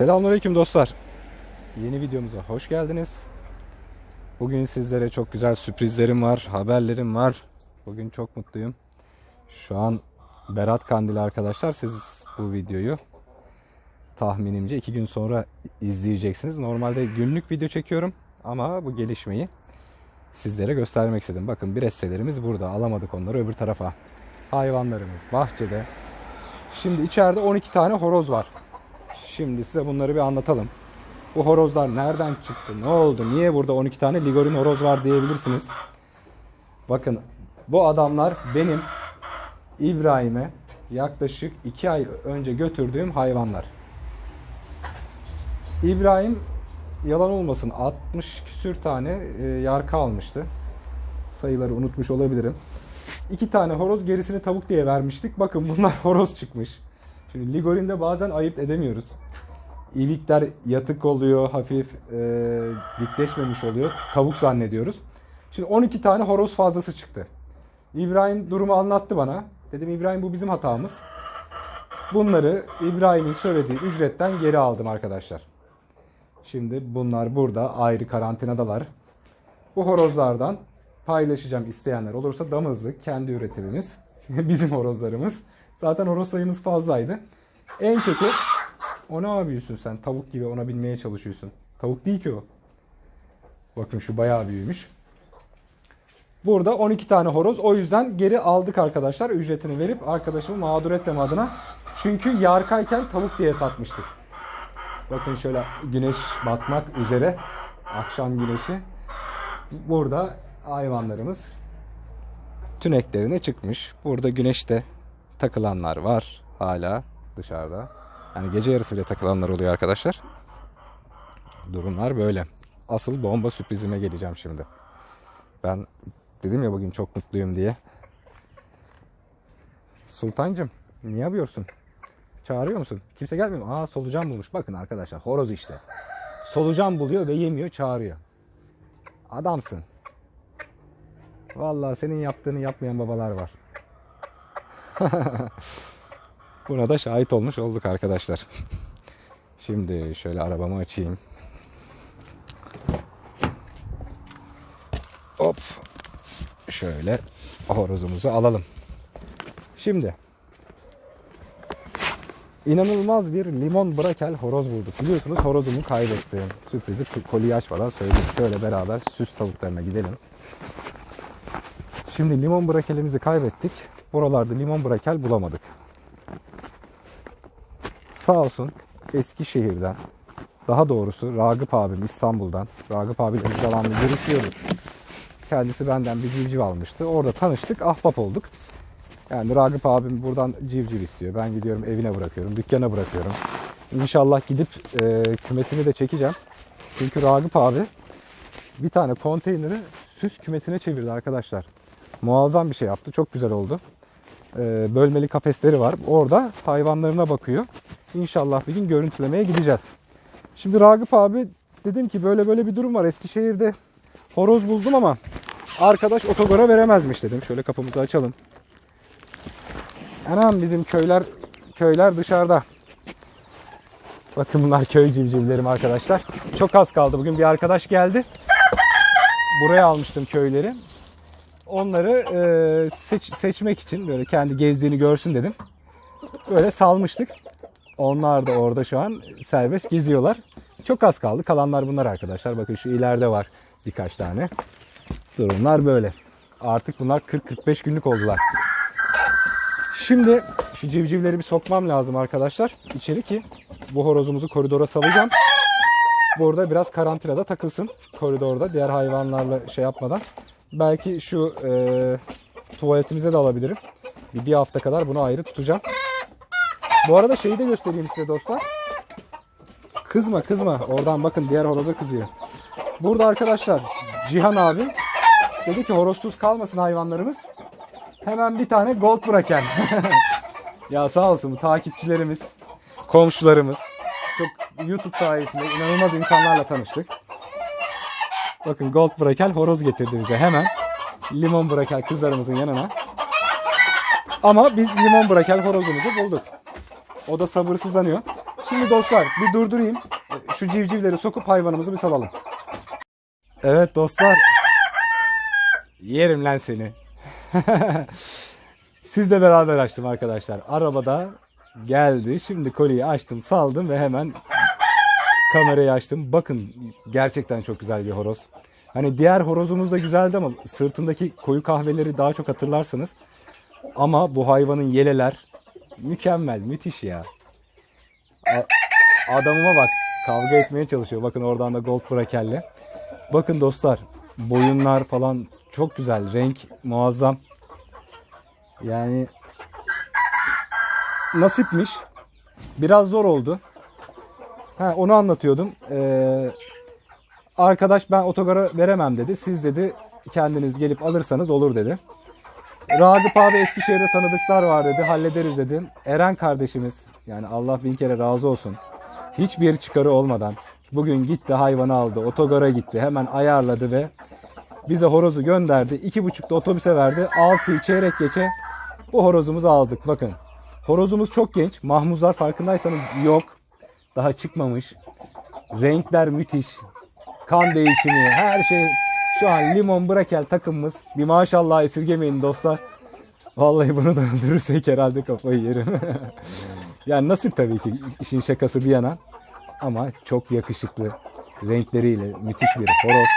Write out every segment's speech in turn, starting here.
Selamünaleyküm dostlar. Yeni videomuza hoş geldiniz. Bugün sizlere çok güzel sürprizlerim var, haberlerim var. Bugün çok mutluyum. Şu an Berat Kandili arkadaşlar. Siz bu videoyu tahminimce iki gün sonra izleyeceksiniz. Normalde günlük video çekiyorum ama bu gelişmeyi sizlere göstermek istedim. Bakın bir esselerimiz burada. Alamadık onları öbür tarafa. Hayvanlarımız bahçede. Şimdi içeride 12 tane horoz var. Şimdi size bunları bir anlatalım. Bu horozlar nereden çıktı? Ne oldu? Niye burada 12 tane ligorin horoz var diyebilirsiniz. Bakın bu adamlar benim İbrahim'e yaklaşık 2 ay önce götürdüğüm hayvanlar. İbrahim yalan olmasın 60 küsür tane e, yarka almıştı. Sayıları unutmuş olabilirim. İki tane horoz gerisini tavuk diye vermiştik. Bakın bunlar horoz çıkmış. Şimdi Ligorin'de bazen ayırt edemiyoruz. İvikler yatık oluyor, hafif e, dikleşmemiş oluyor. Tavuk zannediyoruz. Şimdi 12 tane horoz fazlası çıktı. İbrahim durumu anlattı bana. Dedim İbrahim bu bizim hatamız. Bunları İbrahim'in söylediği ücretten geri aldım arkadaşlar. Şimdi bunlar burada ayrı karantinadalar. Bu horozlardan paylaşacağım isteyenler olursa damızlık kendi üretimimiz. Bizim horozlarımız. Zaten horoz sayımız fazlaydı. En kötü o ne yapıyorsun sen? Tavuk gibi ona binmeye çalışıyorsun. Tavuk değil ki o. Bakın şu bayağı büyümüş. Burada 12 tane horoz. O yüzden geri aldık arkadaşlar. Ücretini verip arkadaşımı mağdur etmem adına. Çünkü yarkayken tavuk diye satmıştık. Bakın şöyle güneş batmak üzere. Akşam güneşi. Burada hayvanlarımız tüneklerine çıkmış. Burada güneşte takılanlar var hala dışarıda. Yani gece yarısı bile takılanlar oluyor arkadaşlar. Durumlar böyle. Asıl bomba sürprizime geleceğim şimdi. Ben dedim ya bugün çok mutluyum diye. Sultancım niye yapıyorsun? Çağırıyor musun? Kimse gelmiyor mu? Aa solucan bulmuş. Bakın arkadaşlar horoz işte. Solucan buluyor ve yemiyor çağırıyor. Adamsın. Vallahi senin yaptığını yapmayan babalar var. Buna da şahit olmuş olduk arkadaşlar. Şimdi şöyle arabamı açayım. Hop. Şöyle horozumuzu alalım. Şimdi inanılmaz bir limon brakel horoz bulduk. Biliyorsunuz horozumu kaybettim. Sürprizi koliyi açmadan söyledim. Şöyle beraber süs tavuklarına gidelim. Şimdi limon brakelimizi kaybettik. Buralarda limon brakel bulamadık. Sağ olsun Eskişehir'den daha doğrusu Ragıp abim İstanbul'dan Ragıp abiyle devamlı görüşüyoruz. Kendisi benden bir civciv almıştı. Orada tanıştık, ahbap olduk. Yani Ragıp abim buradan civciv istiyor. Ben gidiyorum evine bırakıyorum, dükkana bırakıyorum. İnşallah gidip e, kümesini de çekeceğim. Çünkü Ragıp abi bir tane konteyneri süs kümesine çevirdi arkadaşlar. Muazzam bir şey yaptı. Çok güzel oldu. E, bölmeli kafesleri var. Orada hayvanlarına bakıyor. İnşallah bir gün görüntülemeye gideceğiz. Şimdi Ragıp abi dedim ki böyle böyle bir durum var. Eskişehir'de horoz buldum ama arkadaş otogara veremezmiş dedim. Şöyle kapımızı açalım. Anam bizim köyler köyler dışarıda. Bakın bunlar köy civcivlerim arkadaşlar. Çok az kaldı. Bugün bir arkadaş geldi. Buraya almıştım köyleri. Onları e, seç, seçmek için böyle kendi gezdiğini görsün dedim. Böyle salmıştık. Onlar da orada şu an serbest geziyorlar. Çok az kaldı. Kalanlar bunlar arkadaşlar. Bakın şu ileride var birkaç tane. Durumlar böyle. Artık bunlar 40-45 günlük oldular. Şimdi şu civcivleri bir sokmam lazım arkadaşlar. İçeri ki bu horozumuzu koridora salacağım. Burada biraz karantinada takılsın. Koridorda diğer hayvanlarla şey yapmadan. Belki şu e, tuvaletimize de alabilirim. Bir, bir hafta kadar bunu ayrı tutacağım. Bu arada şeyi de göstereyim size dostlar. Kızma kızma. Oradan bakın diğer horoza kızıyor. Burada arkadaşlar Cihan abi dedi ki horozsuz kalmasın hayvanlarımız. Hemen bir tane gold bıraken. ya sağ olsun bu takipçilerimiz, komşularımız. Çok YouTube sayesinde inanılmaz insanlarla tanıştık. Bakın gold brakel horoz getirdi bize hemen. Limon brakel kızlarımızın yanına. Ama biz limon brakel horozumuzu bulduk. O da sabırsızlanıyor. Şimdi dostlar bir durdurayım. Şu civcivleri sokup hayvanımızı bir salalım. Evet dostlar. Yerim lan seni. Sizle beraber açtım arkadaşlar. Arabada geldi. Şimdi koliyi açtım, saldım ve hemen kamerayı açtım. Bakın gerçekten çok güzel bir horoz. Hani diğer horozumuz da güzeldi ama sırtındaki koyu kahveleri daha çok hatırlarsınız. Ama bu hayvanın yeleler mükemmel, müthiş ya. Adamıma bak kavga etmeye çalışıyor. Bakın oradan da gold brakelli. Bakın dostlar boyunlar falan çok güzel. Renk muazzam. Yani nasipmiş. Biraz zor oldu. Ha, onu anlatıyordum. Ee, arkadaş ben otogara veremem dedi. Siz dedi kendiniz gelip alırsanız olur dedi. Ragıp abi Eskişehir'de tanıdıklar var dedi. Hallederiz dedim. Eren kardeşimiz yani Allah bin kere razı olsun. Hiçbir çıkarı olmadan bugün gitti hayvanı aldı. Otogara gitti. Hemen ayarladı ve bize horozu gönderdi. İki buçukta otobüse verdi. Altıyı çeyrek geçe bu horozumuzu aldık. Bakın horozumuz çok genç. Mahmuzlar farkındaysanız yok. Daha çıkmamış. Renkler müthiş. Kan değişimi her şey. Şu an limon brakel takımımız. Bir maşallah esirgemeyin dostlar. Vallahi bunu da öldürürsek herhalde kafayı yerim. yani nasip tabii ki işin şakası bir yana. Ama çok yakışıklı. Renkleriyle müthiş bir horoz.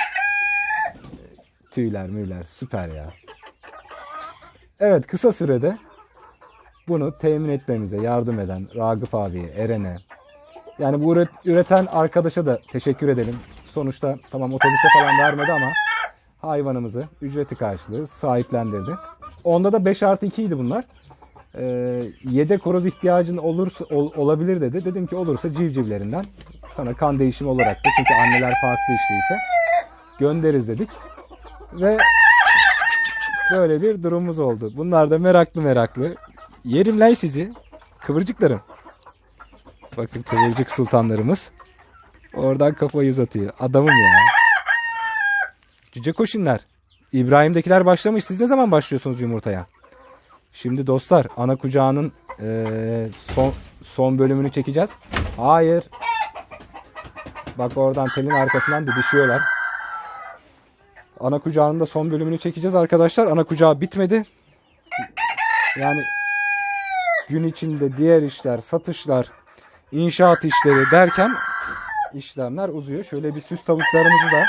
Tüyler müyler süper ya. Evet kısa sürede bunu temin etmemize yardım eden Ragıp abiye, Eren'e, yani bu üret- üreten arkadaşa da teşekkür edelim. Sonuçta tamam otobüse falan vermedi ama hayvanımızı ücreti karşılığı sahiplendirdi. Onda da 5 artı 2 idi bunlar. Ee, yedek horoz ihtiyacın olursa ol- olabilir dedi. Dedim ki olursa civcivlerinden sana kan değişimi olarak da çünkü anneler farklı işteyse göndeririz dedik. Ve böyle bir durumumuz oldu. Bunlar da meraklı meraklı. Yerim lan sizi. Kıvırcıklarım. Bakın kıvırcık sultanlarımız. Oradan kafayı uzatıyor. Adamım ya. Cüce koşinler. İbrahim'dekiler başlamış. Siz ne zaman başlıyorsunuz yumurtaya? Şimdi dostlar ana kucağının eee, son, son bölümünü çekeceğiz. Hayır. Bak oradan telin arkasından didişiyorlar. Ana kucağının da son bölümünü çekeceğiz arkadaşlar. Ana kucağı bitmedi. Yani gün içinde diğer işler, satışlar, inşaat işleri derken işlemler uzuyor. Şöyle bir süs tavuklarımızı da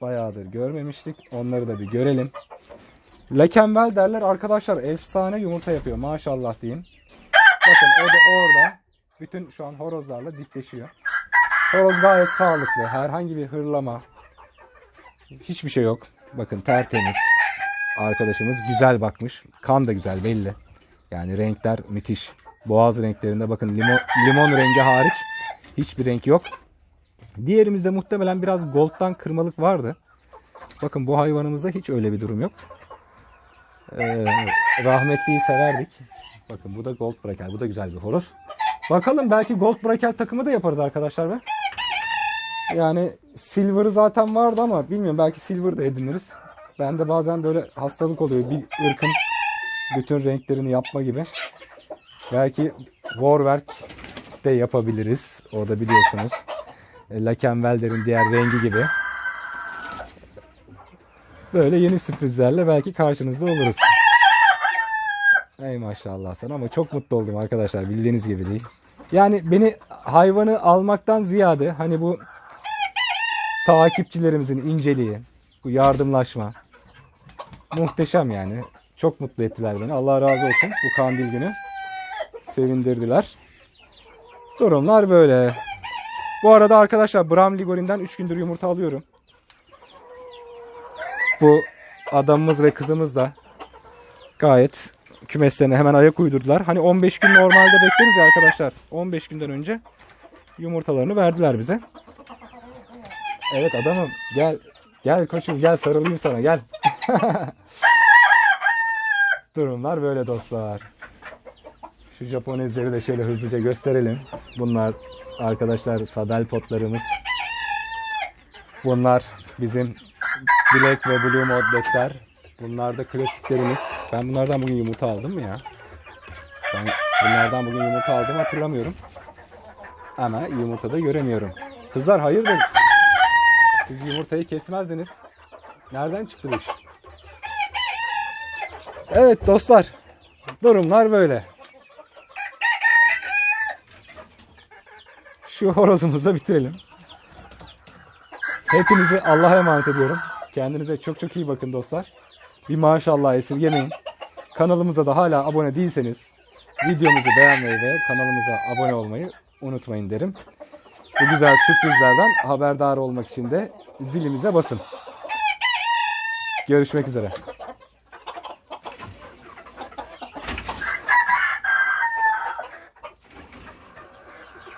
bayağıdır görmemiştik. Onları da bir görelim. Lakenvel derler arkadaşlar efsane yumurta yapıyor maşallah diyeyim. Bakın o da orada bütün şu an horozlarla dikleşiyor. Horoz gayet sağlıklı. Herhangi bir hırlama. Hiçbir şey yok. Bakın tertemiz. Arkadaşımız güzel bakmış. Kan da güzel belli. Yani renkler müthiş. Boğaz renklerinde bakın limon, limon rengi hariç hiçbir renk yok. Diğerimizde muhtemelen biraz gold'dan kırmalık vardı. Bakın bu hayvanımızda hiç öyle bir durum yok. Ee, rahmetliyi severdik. Bakın bu da gold brakel. Bu da güzel bir horoz. Bakalım belki gold brakel takımı da yaparız arkadaşlar be. Yani silver'ı zaten vardı ama bilmiyorum belki silver da ediniriz. Bende bazen böyle hastalık oluyor. Bir ırkın bütün renklerini yapma gibi. Belki Warwerk de yapabiliriz. Orada biliyorsunuz. E, Lakenvelder'in diğer rengi gibi. Böyle yeni sürprizlerle belki karşınızda oluruz. Ey maşallah sana ama çok mutlu oldum arkadaşlar bildiğiniz gibi değil. Yani beni hayvanı almaktan ziyade hani bu takipçilerimizin inceliği, bu yardımlaşma muhteşem yani. Çok mutlu ettiler beni. Allah razı olsun bu kandil günü. Sevindirdiler. Durumlar böyle. Bu arada arkadaşlar Bram Ligorin'den 3 gündür yumurta alıyorum. Bu adamımız ve kızımız da gayet kümeslerine hemen ayak uydurdular. Hani 15 gün normalde bekleriz ya arkadaşlar. 15 günden önce yumurtalarını verdiler bize. Evet adamım gel. Gel koçum gel sarılayım sana gel. Durumlar böyle dostlar. Şu Japonezleri de şöyle hızlıca gösterelim. Bunlar arkadaşlar sadel potlarımız. Bunlar bizim Black ve Blue modletler. Bunlar da klasiklerimiz. Ben bunlardan bugün yumurta aldım mı ya? Ben bunlardan bugün yumurta aldım hatırlamıyorum. Ama yumurtada göremiyorum. Kızlar hayırdır? Siz yumurtayı kesmezdiniz. Nereden çıktı bu iş? Evet dostlar. Durumlar böyle. Şu horozumuzu da bitirelim. Hepinizi Allah'a emanet ediyorum. Kendinize çok çok iyi bakın dostlar. Bir maşallah esirgemeyin. Kanalımıza da hala abone değilseniz videomuzu beğenmeyi ve kanalımıza abone olmayı unutmayın derim. Bu güzel sürprizlerden haberdar olmak için de zilimize basın. Görüşmek üzere.